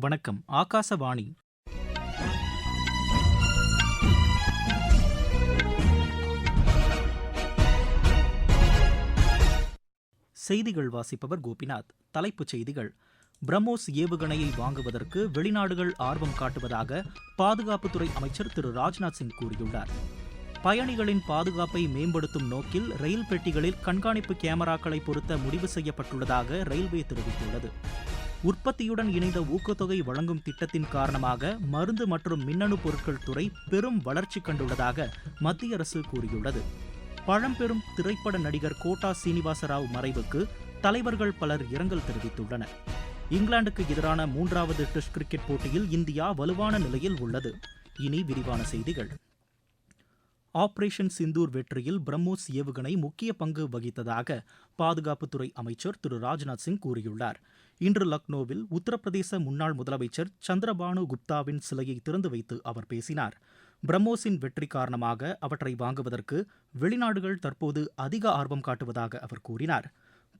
வணக்கம் ஆகாசவாணி. செய்திகள் வாசிப்பவர் கோபிநாத். தலைப்புச் செய்திகள். பிரம்மோஸ் ஏவுகணையை வாங்குவதற்கு வெளிநாடுகள் ஆர்வம் காட்டுவதாக பாதுகாப்புத்துறை அமைச்சர் திரு ராஜ்நாத் சிங் கூறியுள்ளார். பயணிகளின் பாதுகாப்பை மேம்படுத்தும் நோக்கில் ரயில் பெட்டிகளில் கண்காணிப்பு கேமராக்களை பொருத்த முடிவு செய்யப்பட்டுள்ளதாக ரயில்வே தெரிவித்துள்ளது. உற்பத்தியுடன் இணைந்த ஊக்கத்தொகை வழங்கும் திட்டத்தின் காரணமாக மருந்து மற்றும் மின்னணு பொருட்கள் துறை பெரும் வளர்ச்சி கண்டுள்ளதாக மத்திய அரசு கூறியுள்ளது. பழம்பெரும் திரைப்பட நடிகர் கோட்டா சீனிவாசராவ் மறைவுக்கு தலைவர்கள் பலர் இரங்கல் தெரிவித்துள்ளனர். இங்கிலாந்துக்கு எதிரான மூன்றாவது டெஸ்ட் கிரிக்கெட் போட்டியில் இந்தியா வலுவான நிலையில் உள்ளது. இனி விரிவான செய்திகள். ஆபரேஷன் சிந்தூர் வெற்றியில் பிரம்மோஸ் ஏவுகணை முக்கிய பங்கு வகித்ததாக பாதுகாப்புத்துறை அமைச்சர் திரு. ராஜ்நாத் சிங் கூறியுள்ளார். இன்று லக்னோவில் உத்தரப்பிரதேச முன்னாள் முதலமைச்சர் சந்திரபானு குப்தாவின் சிலையை திறந்து வைத்து அவர் பேசினார். பிரம்மோஸின் வெற்றி காரணமாக அவற்றை வாங்குவதற்கு வெளிநாடுகள் தற்போது அதிக ஆர்வம் காட்டுவதாக அவர் கூறினார்.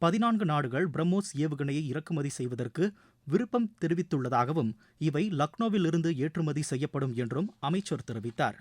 பதினான்கு நாடுகள் பிரம்மோஸ் ஏவுகணையை இறக்குமதி செய்வதற்கு விருப்பம் தெரிவித்துள்ளதாகவும் இவை லக்னோவிலிருந்து ஏற்றுமதி செய்யப்படும் என்றும் அமைச்சர் தெரிவித்தார்.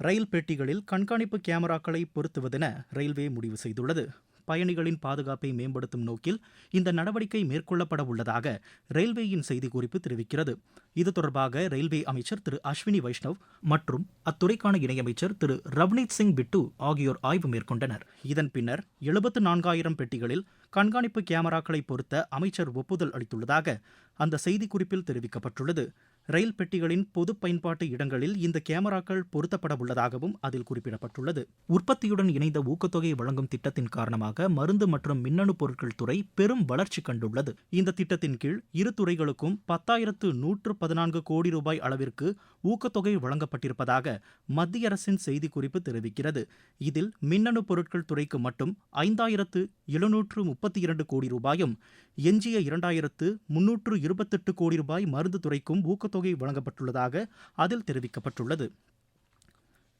ரயில் பெட்டிகளில் கண்காணிப்பு கேமராக்களை பொருத்துவதென ரயில்வே முடிவு செய்துள்ளது. பயணிகளின் பாதுகாப்பை மேம்படுத்தும் நோக்கில் இந்த நடவடிக்கை மேற்கொள்ளப்பட உள்ளதாக ரயில்வேயின் செய்திக்குறிப்பு தெரிவிக்கிறது. இது தொடர்பாக ரயில்வே அமைச்சர் திரு அஸ்வினி வைஷ்ணவ் மற்றும் அத்துறைக்கான இணையமைச்சர் திரு ரவ்னீத் சிங் பிட்டு ஆகியோர் ஆய்வு மேற்கொண்டனர். இதன் பின்னர் எழுபத்து நான்காயிரம் பெட்டிகளில் கண்காணிப்பு கேமராக்களை பொருத்த அமைச்சர் ஒப்புதல் அளித்துள்ளதாக அந்த செய்திக்குறிப்பில் தெரிவிக்கப்பட்டுள்ளது. ரயில் பெட்டிகளின் பொது பயன்பாட்டு இடங்களில் இந்த கேமராக்கள் பொருத்தப்பட உள்ளதாகவும் அதில் குறிப்பிடப்பட்டுள்ளது. உற்பத்தியுடன் இணைந்த ஊக்கத்தொகை வழங்கும் திட்டத்தின் காரணமாக மருந்து மற்றும் மின்னணு பொருட்கள் துறை பெரும் வளர்ச்சி கண்டுள்ளது. இந்த திட்டத்தின் கீழ் இரு துறைகளுக்கும் பத்தாயிரத்து நூற்று பதினான்கு கோடி ரூபாய் அளவிற்கு ஊக்கத்தொகை வழங்கப்பட்டிருப்பதாக மத்திய அரசின் செய்திக்குறிப்பு தெரிவிக்கிறது. இதில் மின்னணு பொருட்கள் துறைக்கு மட்டும் ஐந்தாயிரத்து எழுநூற்று முப்பத்தி இரண்டு கோடி ரூபாயும் எஞ்சிய இரண்டாயிரத்து முன்னூற்று இருபத்தெட்டு கோடி ரூபாய் மருந்து துறைக்கும் ஊக்கத்தொகை வழங்கப்பட்டுள்ளதாக அதில் தெரிவிக்கப்பட்டுள்ளது.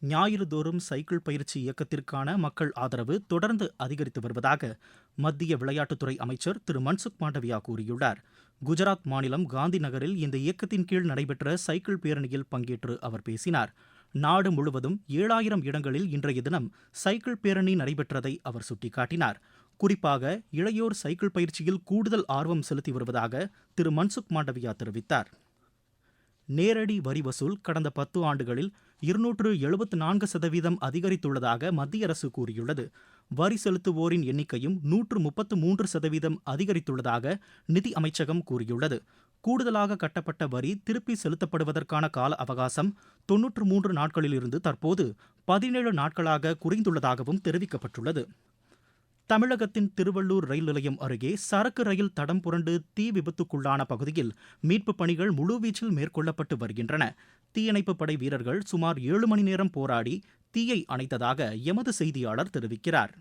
ஞாயிறு தோறும் சைக்கிள் பயிற்சி இயக்கத்திற்கான மக்கள் ஆதரவு தொடர்ந்து அதிகரித்து வருவதாக மத்திய விளையாட்டுத்துறை அமைச்சர் திரு. மன்சுக் மாண்டவியா கூறியுள்ளார். குஜராத் மாநிலம் காந்தி நகரில் இந்த இயக்கத்தின் கீழ் நடைபெற்ற சைக்கிள் பேரணியில் பங்கேற்று அவர் பேசினார். நாடு முழுவதும் ஏழாயிரம் இடங்களில் இன்றைய தினம் சைக்கிள் பேரணி நடைபெற்றதை அவர் சுட்டிக்காட்டினார். குறிப்பாக இளையோர் சைக்கிள் பயிற்சியில் கூடுதல் ஆர்வம் செலுத்தி வருவதாக திரு. மன்சுக் மாண்டவியா தெரிவித்தார். நேரடி வரி வசூல் கடந்த பத்து ஆண்டுகளில் இருநூற்று எழுபத்து நான்கு சதவீதம் அதிகரித்துள்ளதாக மத்திய அரசு கூறியுள்ளது. வரி செலுத்துவோரின் எண்ணிக்கையும் நூற்று முப்பத்து மூன்று சதவீதம் அதிகரித்துள்ளதாக நிதி அமைச்சகம் கூறியுள்ளது. கூடுதலாக கட்டப்பட்ட வரி திருப்பி செலுத்தப்படுவதற்கான கால அவகாசம் தொன்னூற்று மூன்று நாட்களிலிருந்து தற்போது பதினேழு நாட்களாக குறைந்துள்ளதாகவும் தெரிவிக்கப்பட்டுள்ளது. தமிழகத்தின் திருவள்ளூர் ரயில் நிலையம் அருகே சரக்கு ரயில் தடம் புரண்டு தீ விபத்துக்குள்ளான பகுதியில் மீட்புப் பணிகள் முழுவீச்சில் மேற்கொள்ளப்பட்டு வருகின்றன. தீயணைப்புப் படை வீரர்கள் சுமார் ஏழு மணி நேரம் போராடி தீயை அணைத்ததாக எமது செய்தியாளர் தெரிவிக்கிறார்.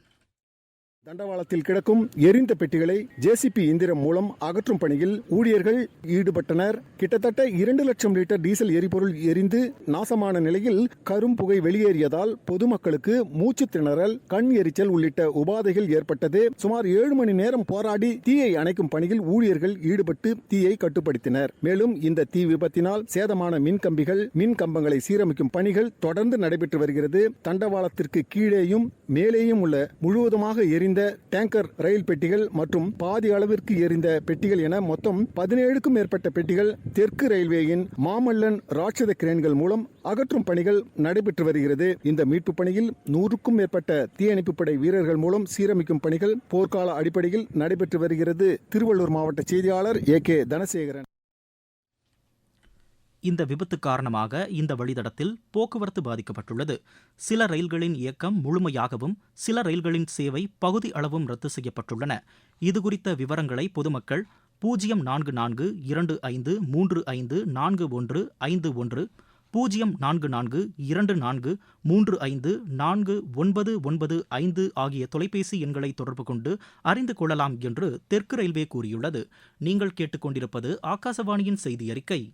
தண்டவாளத்தில் கிடக்கும் எரிந்த பெட்டிகளை ஜேசிபி இயந்திரம் மூலம் அகற்றும் பணியில் ஊழியர்கள் ஈடுபட்டனர். கிட்டத்தட்ட இரண்டு லட்சம் லிட்டர் டீசல் எரிபொருள் எரிந்து நாசமான நிலையில் கரும் புகை வெளியேறியதால் பொதுமக்களுக்கு மூச்சு திணறல் கண் எரிச்சல் உள்ளிட்ட உபாதைகள் ஏற்பட்டது. சுமார் ஏழு மணி நேரம் போராடி தீயை அணைக்கும் பணியில் ஊழியர்கள் ஈடுபட்டு தீயை கட்டுப்படுத்தினர். மேலும் இந்த தீ விபத்தினால் சேதமான மின் கம்பிகள் மின் கம்பங்களை சீரமைக்கும் பணிகள் தொடர்ந்து நடைபெற்று வருகிறது. தண்டவாளத்திற்கு கீழேயும் மேலேயும் உள்ள முழுவதுமாக எரிந்த டேங்கர் ரயில் பெட்டிகள் மற்றும் பாதி அளவிற்கு எரிந்த பெட்டிகள் என மொத்தம் பதினேழுக்கும் மேற்பட்ட பெட்டிகள் தெற்கு ரயில்வேயின் மாமல்லன் ராட்சத கிரேன்கள் மூலம் அகற்றும் பணிகள் நடைபெற்று வருகிறது. இந்த மீட்பு பணியில் நூறுக்கும் மேற்பட்ட தீயணைப்பு படை வீரர்கள் மூலம் சீரமைக்கும் பணிகள் போர்க்கால அடிப்படையில் நடைபெற்று வருகிறது. திருவள்ளூர் மாவட்ட செய்தியாளர் ஏ கே தனசேகரன். இந்த விபத்து காரணமாக இந்த வழித்தடத்தில் போக்குவரத்து பாதிக்கப்பட்டுள்ளது. சில ரயில்களின் இயக்கம் முழுமையாகவும் சில ரயில்களின் சேவை பகுதி அளவும் ரத்து செய்யப்பட்டுள்ளன. இதுகுறித்த விவரங்களை பொதுமக்கள் பூஜ்ஜியம் நான்கு நான்கு இரண்டு ஐந்து மூன்று ஐந்து நான்கு ஒன்று ஐந்து ஒன்று பூஜ்ஜியம் நான்கு நான்கு இரண்டு நான்கு மூன்று ஐந்து நான்கு ஒன்பது ஒன்பது ஐந்து ஆகிய தொலைபேசி எண்களை தொடர்பு கொண்டு அறிந்து கொள்ளலாம் என்று தெற்கு ரயில்வே கூறியுள்ளது. நீங்கள் கேட்டுக்கொண்டிருப்பது ஆகாசவாணியின் செய்தி அறிக்கை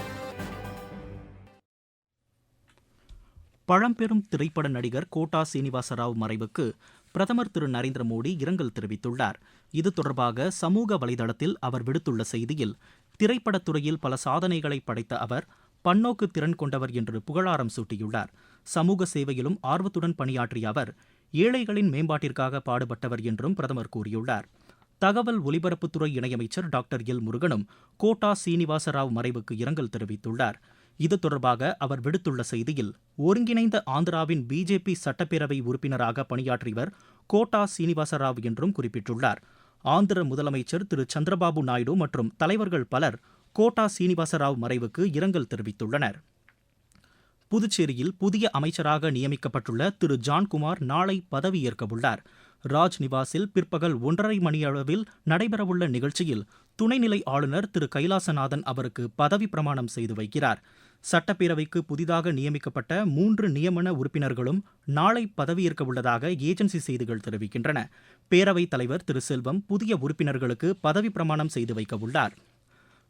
பழம்பெரும் திரைப்பட நடிகர் கோட்டா சீனிவாச ராவ் மறைவுக்கு பிரதமர் திரு நரேந்திர மோடி இரங்கல் தெரிவித்துள்ளார். இது தொடர்பாக சமூக வலைதளத்தில் அவர் விடுத்துள்ள செய்தியில் திரைப்படத்துறையில் பல சாதனைகளை படைத்த அவர் பன்னோக்கு திறன் கொண்டவர் என்று புகழாரம் சூட்டியுள்ளார். சமூக சேவையிலும் ஆர்வத்துடன் பணியாற்றிய அவர் ஏழைகளின் மேம்பாட்டிற்காக பாடுபட்டவர் என்றும் பிரதமர் கூறியுள்ளார். தகவல் ஒலிபரப்புத்துறை இணையமைச்சர் டாக்டர் எல் முருகனும் கோட்டா சீனிவாச ராவ் மறைவுக்கு இரங்கல் தெரிவித்துள்ளார். இது தொடர்பாக அவர் விடுத்துள்ள செய்தியில் ஒருங்கிணைந்த ஆந்திராவின் பிஜேபி சட்டப்பேரவை உறுப்பினராக பணியாற்றியவர் கோட்டா சீனிவாசராவ் என்றும் குறிப்பிட்டுள்ளார். ஆந்திர முதலமைச்சர் திரு. சந்திரபாபு நாயுடு மற்றும் தலைவர்கள் பலர் கோட்டா சீனிவாசராவ் மறைவுக்கு இரங்கல் தெரிவித்துள்ளனர். புதுச்சேரியில் புதிய அமைச்சராக நியமிக்கப்பட்டுள்ள திரு. ஜான்குமார் நாளை பதவியேற்கவுள்ளார். ராஜ்நிவாசில் பிற்பகல் ஒன்றரை மணியளவில் நடைபெறவுள்ள நிகழ்ச்சியில் துணைநிலை ஆளுநர் திரு. கைலாசநாதன் அவருக்கு பதவி பிரமாணம் செய்து வைக்கிறார். சட்டப்பேரவைக்கு புதிதாக நியமிக்கப்பட்ட மூன்று நியமன உறுப்பினர்களும் நாளை பதவியேற்க உள்ளதாக ஏஜென்சி செய்திகள் தெரிவிக்கின்றன. பேரவைத் தலைவர் திரு. செல்வம் புதிய உறுப்பினர்களுக்கு பதவி பிரமாணம் செய்து வைக்க உள்ளார்.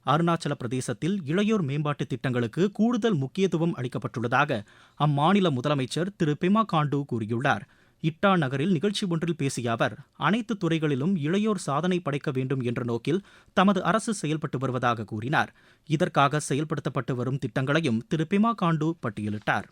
அருணாச்சல பிரதேசத்தில் இளையோர் மேம்பாட்டு திட்டங்களுக்கு கூடுதல் முக்கியத்துவம் அளிக்கப்பட்டுள்ளதாக அம்மாநில முதலமைச்சர் திரு. பெமா காண்டு கூறியுள்ளார். இட்டா நகரில் நிகழ்ச்சி ஒன்றில் பேசிய அவர் அனைத்து துறைகளிலும் இளையோர் சாதனை படைக்க வேண்டும் என்ற நோக்கில் தமது அரசு செயல்பட்டு வருவதாக கூறினார். இதற்காக செயல்படுத்தப்பட்டு வரும் திட்டங்களையும் திரு. பிமா காண்டு பட்டியலிட்டார்.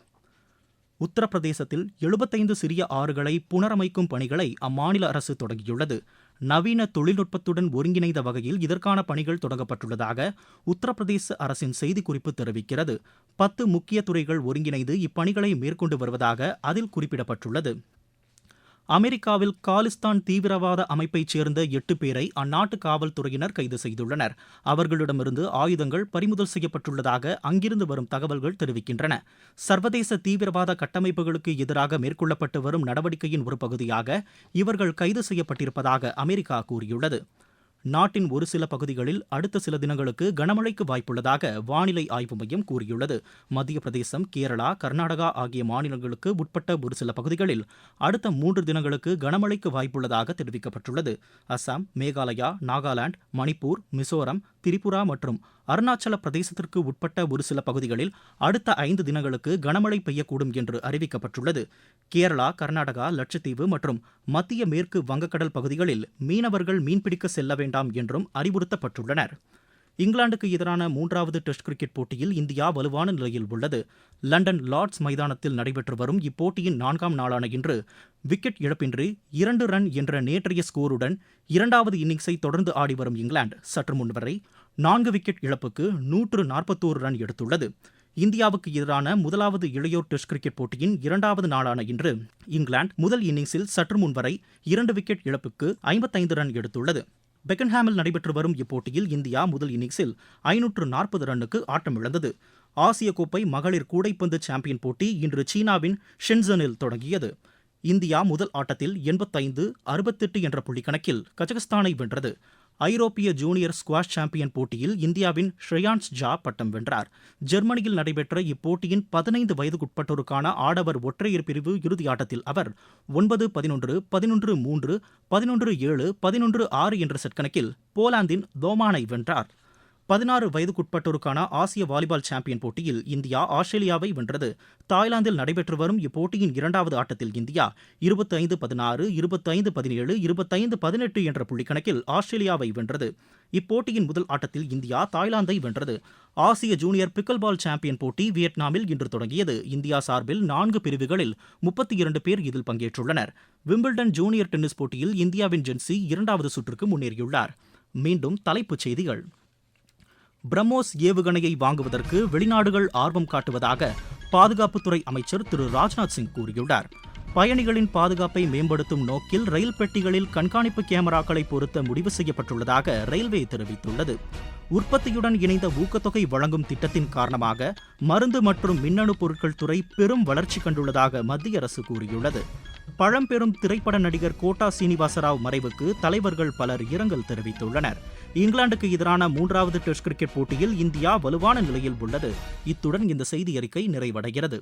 உத்தரப்பிரதேசத்தில் எழுபத்தைந்து சிறிய ஆறுகளை புனரமைக்கும் பணிகளை அம்மாநில அரசு தொடங்கியுள்ளது. நவீன தொழில்நுட்பத்துடன் ஒருங்கிணைந்த வகையில் இதற்கான பணிகள் தொடங்கப்பட்டுள்ளதாக உத்தரப்பிரதேச அரசின் செய்திக்குறிப்பு தெரிவிக்கிறது. பத்து முக்கிய துறைகள் ஒருங்கிணைந்து இப்பணிகளை மேற்கொண்டு வருவதாக அதில் குறிப்பிடப்பட்டுள்ளது. அமெரிக்காவில் காலிஸ்தான் தீவிரவாத அமைப்பைச் சேர்ந்த எட்டு பேரை அந்நாட்டு காவல்துறையினர் கைது செய்துள்ளனர். அவர்களிடமிருந்து ஆயுதங்கள் பறிமுதல் செய்யப்பட்டுள்ளதாக அங்கிருந்து வரும் தகவல்கள் தெரிவிக்கின்றன. சர்வதேச தீவிரவாத கட்டமைப்புகளுக்கு எதிராக மேற்கொள்ளப்பட்டு வரும் நடவடிக்கையின் ஒரு பகுதியாக இவர்கள் கைது செய்யப்பட்டிருப்பதாக அமெரிக்கா கூறியுள்ளது. நாட்டின் ஒரு சில பகுதிகளில் அடுத்த சில தினங்களுக்கு கனமழைக்கு வாய்ப்புள்ளதாக வானிலை ஆய்வு மையம் கூறியுள்ளது. மத்திய பிரதேசம் கேரளா கர்நாடகா ஆகிய மாநிலங்களுக்கு உட்பட்ட ஒரு சில பகுதிகளில் அடுத்த மூன்று தினங்களுக்கு கனமழைக்கு வாய்ப்புள்ளதாக தெரிவிக்கப்பட்டுள்ளது. அசாம் மேகாலயா நாகாலாந்து மணிப்பூர் மிசோரம் திரிபுரா மற்றும் அருணாச்சல பிரதேசத்திற்கு உட்பட்ட ஒரு சில பகுதிகளில் அடுத்த ஐந்து தினங்களுக்கு கனமழை பெய்யக்கூடும் என்று அறிவிக்கப்பட்டுள்ளது. கேரளா கர்நாடகா லட்சத்தீவு மற்றும் மத்திய மேற்கு வங்கக்கடல் பகுதிகளில் மீனவர்கள் மீன்பிடிக்க செல்ல வேண்டாம் என்றும் அறிவுறுத்தப்பட்டுள்ளனர். இங்கிலாந்துக்கு எதிரான மூன்றாவது டெஸ்ட் கிரிக்கெட் போட்டியில் இந்தியா வலுவான நிலையில் உள்ளது. லண்டன் லார்ட்ஸ் மைதானத்தில் நடைபெற்று வரும் இப்போட்டியின் நான்காம் நாளான இன்று விக்கெட் இழப்பின்றி இரண்டு ரன் என்ற நேற்றைய ஸ்கோருடன் இரண்டாவது இன்னிங்ஸை தொடர்ந்து ஆடி வரும் இங்கிலாந்து. சற்று முன்வரை நான்கு விக்கெட் இழப்புக்கு நூற்று நாற்பத்தோரு ரன் எடுத்துள்ளது. இந்தியாவுக்கு எதிரான முதலாவது இளையோர் டெஸ்ட் கிரிக்கெட் போட்டியின் இரண்டாவது நாளான இன்று இங்கிலாந்து முதல் இன்னிங்ஸில் சற்று முன் வரை இரண்டு விக்கெட் இழப்புக்கு ஐம்பத்தைந்து ரன் எடுத்துள்ளது. பெக்கன்ஹாமில் நடைபெற்று வரும் இப்போட்டியில் இந்தியா முதல் இன்னிங்ஸில் ஐநூற்று நாற்பது ரன்னுக்கு ஆட்டமிழந்தது ஆசிய கோப்பை மகளிர் கூடைப்பந்து சாம்பியன் போட்டி இன்று சீனாவின் ஷென்சனில் தொடங்கியது. இந்தியா முதல் ஆட்டத்தில் எண்பத்தைந்து அறுபத்தெட்டு என்ற புள்ளி கணக்கில் கஜகஸ்தானை வென்றது. ஐரோப்பிய ஜூனியர் ஸ்குவாஷ் சாம்பியன் போட்டியில் இந்தியாவின் ஷ்ரேயான்ஸ் ஜா பட்டம் வென்றார். ஜெர்மனியில் நடைபெற்ற இப்போட்டியின் பதினைந்து வயதுக்குட்பட்டோருக்கான ஆடவர் ஒற்றையர் பிரிவு இறுதியாட்டத்தில் அவர் ஒன்பது பதினொன்று பதினொன்று மூன்று பதினொன்று ஏழு பதினொன்று ஆறு என்ற செட் கணக்கில் போலாந்தின் தோமானை வென்றார். பதினாறு வயதுக்குட்பட்டோருக்கான ஆசிய வாலிபால் சாம்பியன் போட்டியில் இந்தியா ஆஸ்திரேலியாவை வென்றது. தாய்லாந்தில் நடைபெற்று வரும் இப்போட்டியின் இரண்டாவது ஆட்டத்தில் இந்தியா இருபத்தைந்து பதினாறு இருபத்தைந்து பதினேழு இருபத்தைந்து பதினெட்டு என்ற புள்ளிக்கணக்கில் ஆஸ்திரேலியாவை வென்றது. இப்போட்டியின் முதல் ஆட்டத்தில் இந்தியா தாய்லாந்தை வென்றது. ஆசிய ஜூனியர் பிக்கல் பால் சாம்பியன் போட்டி வியட்நாமில் இன்று தொடங்கியது. இந்தியா சார்பில் நான்கு பிரிவுகளில் முப்பத்தி இரண்டு பேர் இதில் பங்கேற்றுள்ளனர். விம்பிள்டன் ஜூனியர் டென்னிஸ் போட்டியில் இந்தியாவின் ஜென்சி இரண்டாவது சுற்றுக்கு முன்னேறியுள்ளார். மீண்டும் தலைப்புச் செய்திகள். பிரம்மோஸ் ஏவுகணையை வாங்குவதற்கு வெளிநாடுகள் ஆர்வம் காட்டுவதாக பாதுகாப்புத்துறை அமைச்சர் திரு ராஜ்நாத் சிங் கூறியுள்ளார். பயணிகளின் பாதுகாப்பை மேம்படுத்தும் நோக்கில் ரயில் பெட்டிகளில் கண்காணிப்பு கேமராக்களை பொருத்த முடிவு செய்யப்பட்டுள்ளதாக ரயில்வே தெரிவித்துள்ளது. உற்பத்தியுடன் இணைந்த ஊக்கத்தொகை வழங்கும் திட்டத்தின் காரணமாக மருந்து மற்றும் மின்னணு பொருட்கள் துறை பெரும் வளர்ச்சி கண்டுள்ளதாக மத்திய அரசு கூறியுள்ளது. பழம்பெரும் திரைப்பட நடிகர் கோட்டா சீனிவாசராவ் மறைவுக்கு தலைவர்கள் பலர் இரங்கல் தெரிவித்துள்ளனர். இங்கிலாந்துக்கு எதிரான மூன்றாவது டெஸ்ட் கிரிக்கெட் போட்டியில் இந்தியா வலுவான நிலையில் உள்ளது. இத்துடன் இந்த செய்தி அறிக்கை நிறைவடைகிறது.